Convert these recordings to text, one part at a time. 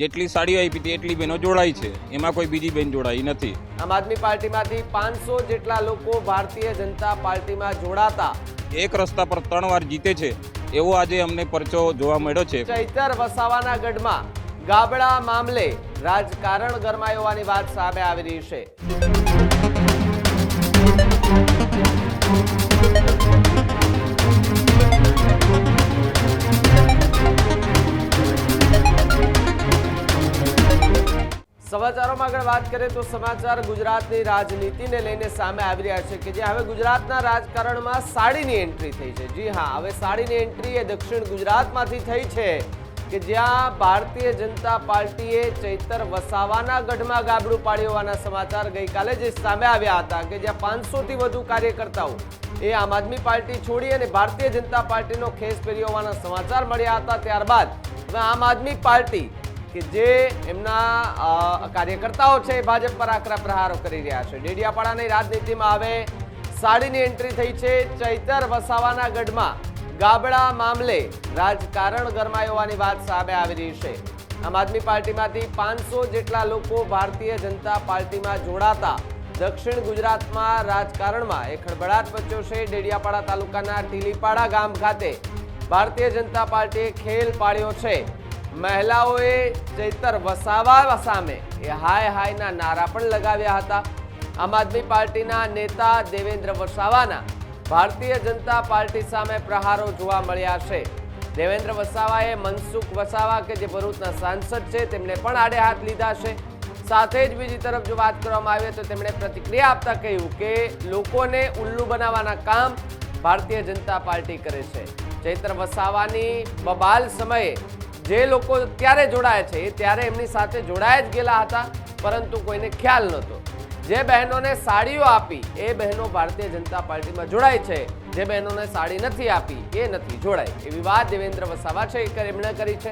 જેટલી સાડીઓ આપી હતી એટલી બહેનો જોડાઈ છે. એમાં કોઈ બીજી બેન જોડાઈ નથી. આમ આદમી પાર્ટીમાંથી પાંચસો જેટલા લોકો ભારતીય જનતા પાર્ટીમાં જોડાતા. એક રસ્તા પર ત્રણ વાર જીતે છે. એવો આજે અમને પરચો જોવા મળ્યો છે. ચૈતર વસાવાના ગઢમાં ગાબડા મામલે રાજકારણ ગરમાયો હોવાની વાત સામે આવી રહી છે. વાત કરીએ તો સમાચાર ગુજરાતની રાજનીતિને લઈને સામે આવી રહ્યા છે કે જે હવે ગુજરાતના રાજકારણમાં સાડીની એન્ટ્રી થઈ છે. જી હા, હવે સાડીની એન્ટ્રી એ દક્ષિણ ગુજરાતમાંથી થઈ છે કે જ્યાં ભારતીય જનતા પાર્ટીએ ચૈતર વસાવાના ગઢમાં ગાબડું પાડ્યો હોવાના સમાચાર ગઈકાલે જે સામે આવ્યા હતા કે જ્યાં પાંચસોથી વધુ કાર્યકર્તાઓ એ આમ આદમી પાર્ટી છોડી અને ભારતીય જનતા પાર્ટીનો ખેસ પહેર્યો હોવાના સમાચાર મળ્યા હતા. ત્યારબાદ આમ આદમી પાર્ટી કે જે એમના કાર્યકર્તાઓ છે ભાજપ પર આકરા પ્રહારો કરી રહ્યા છે. ડેડિયાપાડાની રાજનીતિમાં હવે સાડીની એન્ટ્રી થઈ છે. ચૈતર વસાવાના ગઢમાં ગાબડા મામલે રાજકારણ ગરમાયો હોવાની વાત સામે આવી રહી છે. આમ આદમી પાર્ટીમાંથી પાંચસો જેટલા લોકો ભારતીય જનતા પાર્ટીમાં જોડાતા દક્ષિણ ગુજરાતમાં રાજકારણમાં એ ખળભળાટ મચ્યો છે. ડેડિયાપાડા તાલુકાના ટીલીપાડા ગામ ખાતે ભારતીય જનતા પાર્ટીએ ખેલ પાડ્યો છે. મહિલાઓએ ચૈતર વસાવા સામે એ હાય હાયના નારા પણ લગાવ્યા હતા. આમ આદમી પાર્ટીના નેતા દેવેન્દ્ર વસાવાના ભારતીય જનતા પાર્ટી સામે પ્રહારો જોવા મળ્યા છે. દેવેન્દ્ર વસાવાએ મનસુખ વસાવા કે જે ભરૂચના સાંસદ છે તેમને પણ આડે હાથ લીધા છે. સાથે જ બીજી તરફ જો વાત કરવામાં આવે તો તેમણે પ્રતિક્રિયા આપતા કહ્યું કે લોકોને ઉલ્લુ બનાવવાના કામ ભારતીય જનતા પાર્ટી કરે છે. ચૈત્ર વસાવાની બબાલ સમયે જે લોકો ત્યારે જોડાયા છે, એ ત્યારે એમની સાથે જોડાયા જ ગયેલા હતા, પરંતુ કોઈને ખ્યાલ નહોતો. જે બહેનોને સાડીઓ આપી, એ બહેનો ભારતીય જનતા પાર્ટીમાં જોડાય છે. જે બહેનોને સાડી નથી આપી, એ નથી જોડાય. એવી વાત દેવેન્દ્ર વસાવા છે એમણે કરી છે.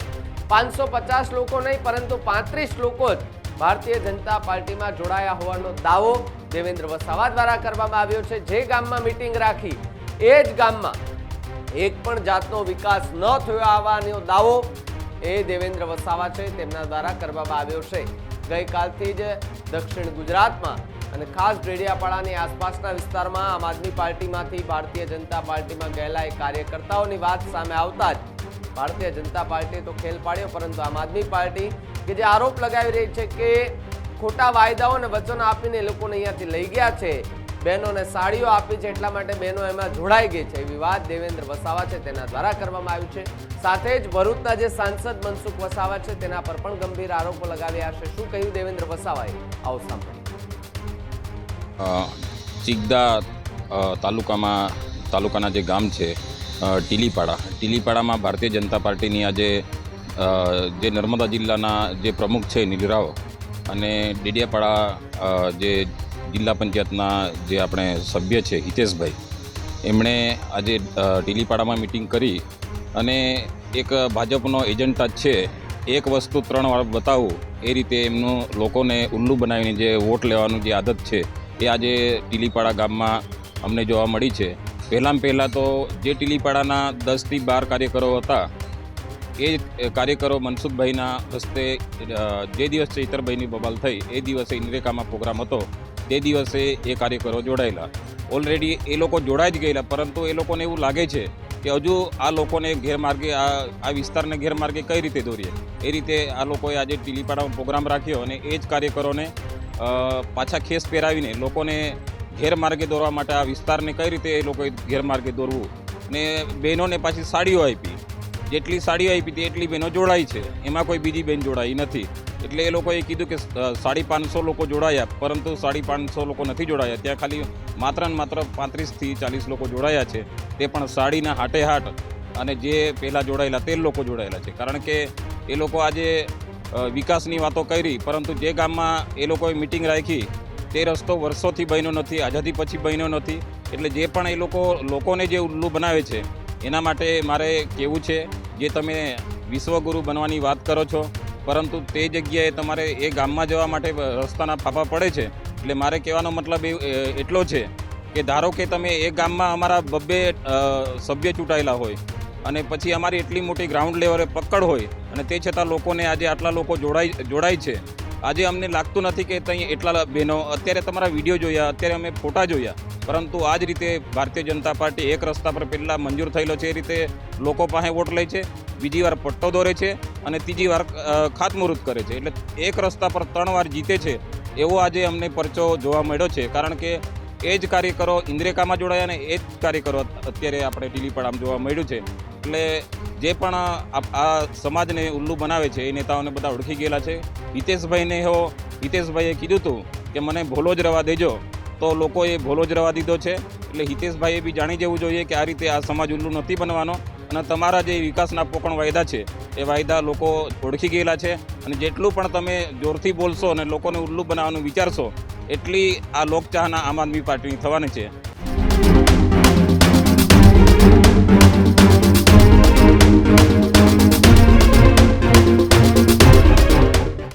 પાંચસો પચાસ લોકો નહીં, પરંતુ પાંત્રીસ લોકો જ ભારતીય જનતા પાર્ટીમાં જોડાયા હોવાનો દાવો દેવેન્દ્ર વસાવા દ્વારા કરવામાં આવ્યો છે. જે ગામમાં મિટિંગ રાખી, એ જ ગામમાં એક પણ જાતનો વિકાસ ન થયો આવવાનો દાવો એ દેવેન્દ્ર વસાવા છે, તેમના દ્વારા કરવામાં આવ્યો છે. ગઈકાલથી જ દક્ષિણ ગુજરાતમાં અને ખાસ ડેડિયાપાડાની આસપાસના વિસ્તારમાં આમ આદમી પાર્ટીમાંથી ભારતીય જનતા પાર્ટીમાં ગયેલા એ કાર્યકર્તાઓની વાત સામે આવતા જ ભારતીય જનતા પાર્ટીએ તો ખેલ પાડ્યો, પરંતુ આમ આદમી પાર્ટી કે જે આરોપ લગાવી રહી છે કે ખોટા વાયદાઓ અને વચનો આપીને લોકોને અહીંયાથી લઈ ગયા છે બહેનોને સાડીઓ આપી છે એટલા માટે બહેનો એમાં જોડાઈ ગઈ છે. વિવાદ દેવેન્દ્ર વસાવા છે, તેના દ્વારા કરવામાં આવ્યું છે. સાથે જ ભરૂચના જે સાંસદ મનસુખ વસાવા છે, તેના પર પણ ગંભીર આરોપો લગાવ્યા છે. શું કહ્યું દેવેન્દ્ર વસાવાએ? આવો સાંભળીએ. ચિગદા તાલુકામાં, તાલુકાના જે ગામ છે ટીલીપાડા. ટીલીપાડામાં ભારતીય જનતા પાર્ટીની આજે જે નર્મદા જિલ્લાના જે પ્રમુખ છે નીલરાવ અને ડેડિયાપાડા જે જિલ્લા પંચાયતના જે આપણે સભ્ય છે હિતેશભાઈ, એમણે આજે ટીલીપાડામાં મિટિંગ કરી અને એક ભાજપનો એજન્ટા જ છે. એક વસ્તુ ત્રણ વાર બતાવવું એ રીતે એમનું લોકોને ઉલ્લુ બનાવીને જે વોટ લેવાનું જે આદત છે, એ આજે ટીલીપાડા ગામમાં અમને જોવા મળી છે. પહેલાં પહેલાં તો જે ટીલીપાડાના દસથી બાર કાર્યકરો હતા, એ કાર્યકરો મનસુખભાઈના હસ્તે જે દિવસે ચૈતરભાઈની બબાલ થઈ, એ દિવસે ઇન્દ્રેકામાં પ્રોગ્રામ હતો. તે દિવસે એ કાર્યકરો જોડાયેલા. ઓલરેડી એ લોકો જોડાઈ જ ગયેલા, પરંતુ એ લોકોને એવું લાગે છે કે હજુ આ લોકોને ગેરમાર્ગે, આ આ વિસ્તારને ગેરમાર્ગે કઈ રીતે દોરીએ? એ રીતે આ લોકોએ આજે ટીલીપાડામાં પ્રોગ્રામ રાખ્યો અને એ જ કાર્યકરોને પાછા ખેસ પહેરાવીને લોકોને ગેરમાર્ગે દોરવા માટે આ વિસ્તારને કઈ રીતે એ લોકોએ ગેરમાર્ગે દોરવું? ને બહેનોને પાછી સાડીઓ આપી. જેટલી સાડીઓ આપી હતી એટલી બહેનો જોડાઈ છે. એમાં કોઈ બીજી બહેન જોડાઈ નથી. એટલે એ લોકોએ કીધું કે સાડી પાંચસો લોકો જોડાયા, પરંતુ સાડી પાંચસો લોકો નથી જોડાયા. ત્યાં ખાલી માત્ર ને માત્ર પાંત્રીસથી ચાલીસ લોકો જોડાયા છે. તે પણ સાડીના હાટે હાટ અને જે પહેલાં જોડાયેલા તે લોકો જોડાયેલા છે. કારણ કે એ લોકો આજે વિકાસની વાતો કરી, પરંતુ જે ગામમાં એ લોકોએ મિટિંગ રાખી, તે રસ્તો વર્ષોથી બન્યો નથી, આઝાદી પછી બન્યો નથી. એટલે જે પણ એ લોકો, લોકોને જે ઉલ્લુ બનાવે છે, એના માટે મારે કહેવું છે, જે તમે વિશ્વગુરુ બનવાની વાત કરો છો પરંતુ તે જગ્યાએ તમારે એ ગામમાં જવા માટે રસ્તાના ફાફા પડે છે. એટલે મારે કહેવાનો મતલબ એટલો છે કે ધારો કે તમે એ ગામમાં અમારા બબ્બે સભ્ય ચૂંટાયેલા હોય અને પછી અમારી એટલી મોટી ગ્રાઉન્ડ લેવલે પકડ હોય અને તે છતાં લોકોને આજે આટલા લોકો જોડાઈ, જોડાય છે. આજે અમને લાગતું નથી કે ત્યાં એટલા બહેનો અત્યારે તમારા વીડિયો જોયા, અત્યારે અમે ફોટા જોયા, પરંતુ આ જ રીતે ભારતીય જનતા પાર્ટી એક રસ્તા પર પહેલાં મંજૂર થયેલો છે એ રીતે લોકો પાસે વોટ લે છે, બીજી વાર પટ્ટો દોરે છે અને ત્રીજી વાર ખાતમુહૂર્ત કરે છે. એટલે એક રસ્તા પર ત્રણ વાર જીતે છે, એવો આજે અમને પરચો જોવા મળ્યો છે. કારણ કે એ જ કાર્યકરો ઇન્દ્રેકામાં જોડાયા અને એ જ કાર્યકરો અત્યારે આપણે ટીલીપાડામાં જોવા મળ્યું છે. એટલે જે પણ આ સમાજને ઉલ્લુ બનાવે છે, એ નેતાઓને બધા ઓળખી ગયેલા છે. હિતેશભાઈને એવો હિતેશભાઈએ કીધું હતું કે મને ભોલો જ રવા દેજો. તો લોકોએ ભોલો જ રવા દીધો છે. એટલે હિતેશભાઈએ બી જાણી જવું જોઈએ કે આ રીતે આ સમાજ ઉલ્લુ નથી બનવાનો. અને તમારા જે વિકાસના પોકણ વાયદા છે, એ વાયદા લોકો ઓળખી ગયેલા છે. અને જેટલું પણ તમે જોરથી બોલશો અને લોકોને ઉલ્લુ બનાવવાનું વિચારશો, એટલી આ લોકચાહના આમ આદમી પાર્ટીની થવાની છે.